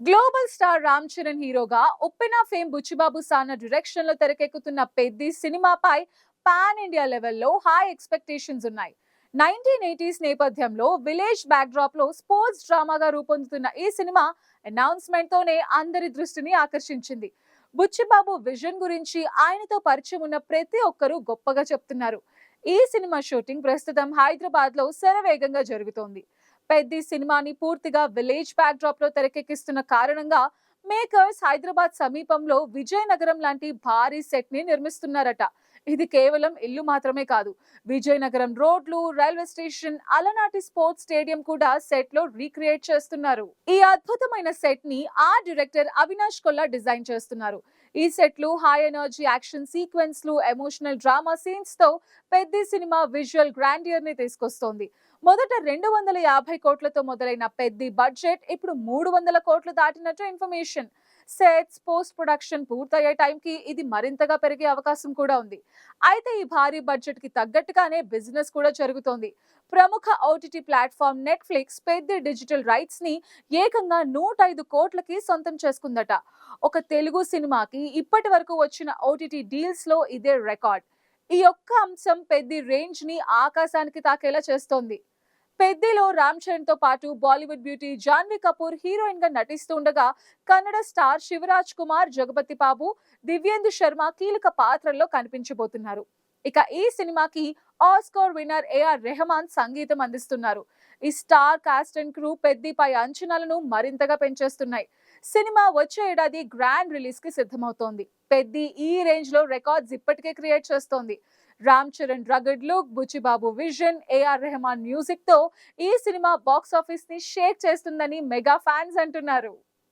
Global star Ram Charan హీరోగా ఉప్పెన fame Buchibabu సాన డైరెక్షన్లో తెరకెక్కుతున్న పెద్ది సినిమాపై పాన్ ఇండియా లెవెల్లో హై ఎక్స్పెక్టేషన్స్ ఉన్నాయి. నైన్టీన్ ఎయిటీస్ నేపథ్యంలో విలేజ్ బ్యాక్డ్రాప్లో స్పోర్ట్స్ డ్రామాగా రూపొందుతున్న ఈ సినిమా అనౌన్స్మెంట్ తోనే అందరి దృష్టిని ఆకర్షించింది. బుచ్చిబాబు విజన్ గురించి ఆయనతో పరిచయం ఉన్న ప్రతి ఒక్కరూ గొప్పగా చెప్తున్నారు. ఈ సినిమా షూటింగ్ ప్రస్తుతం హైదరాబాద్లో శరవేగంగా జరుగుతోంది. పెద్ది సినిమాని పూర్తిగా విలేజ్ బ్యాక్డ్రాప్లో తెరకెక్కిస్తున్న కారణంగా మేకర్స్ హైదరాబాద్ సమీపంలో విజయనగరం లాంటి భారీ సెట్ని నిర్మిస్తున్నారట. ఇది కేవలం ఇల్లు మాత్రమే కాదు విజయనగరం రోడ్లు రైల్వే స్టేషన్ అలనాటి స్పోర్ట్స్ స్టేడియం కూడా సెట్లో రీక్రియేట్ చేస్తున్నారు. ఈ అద్భుతమైన సెట్ని ఆ డైరెక్టర్ అవినాష్ కొల్లా డిజైన్ చేస్తున్నారు. ఈ సెట్లు హై ఎనర్జీ యాక్షన్ సీక్వెన్స్లు ఎమోషనల్ డ్రామా సీన్స్తో పెద్ద సినిమా విజువల్ గ్రాండియర్ని తీసుకొస్తోంది. మొదట రెండు వందల యాభై కోట్లతో మొదలైన పెద్ద బడ్జెట్ ఇప్పుడు మూడు వందల కోట్లు దాటినట్టు ఇన్ఫర్మేషన్ సెట్స్ పోస్ట్ ప్రొడక్షన్ పూర్తయ్యే టైంకి ఇది మరింతగా పెరిగే అవకాశం కూడా ఉంది. అయితే ఈ భారీ బడ్జెట్కి తగ్గట్టుగానే బిజినెస్ కూడా జరుగుతోంది. ప్రముఖ ఓటీటీ ప్లాట్ఫామ్ నెట్ఫ్లిక్స్ పెద్ద డిజిటల్ రైట్స్ని ఏకంగా నూట ఐదు కోట్లకి సొంతం చేసుకుందట. ఒక తెలుగు సినిమాకి ఇప్పటి వరకు వచ్చిన ఓటీటీ డీల్స్లో ఇదే రికార్డ్ ఈ యొక్క అంశం పెద్ద రేంజ్ని ఆకాశానికి తాకేలా చేస్తోంది. పెద్దిలో రామ్ చరణ్తో పాటు బాలీవుడ్ బ్యూటీ జాన్వీ కపూర్ హీరోయిన్గా నటిస్తుండగా కన్నడ స్టార్ శివరాజ్ కుమార్ జగపతి బాబు దివ్యేందు శర్మ కీలక పాత్రల్లో కనిపించబోతున్నారు. ఇక ఈ సినిమాకి ఆస్కార్ విన్నర్ ఏఆర్ రెహమాన్ సంగీతం అందిస్తున్నారు. ఈ స్టార్ కాస్ట్ అండ్ క్రూ పెద్దిపై అంచనాలను మరింతగా పెంచేస్తున్నాయి. సినిమా వచ్చే ఏడాది గ్రాండ్ రిలీజ్కి సిద్ధమవుతోంది. పెద్ది ఈ రేంజ్లో రికార్డ్స్ ఇప్పటికే క్రియేట్ చేస్తోంది. Ram Charan rugged look Buchibabu vision AR Rahman మ్యూజిక్తో ఈ సినిమా బాక్స్ ఆఫీస్ని షేక్ చేస్తుందని మెగా ఫ్యాన్స్ అంటున్నారు.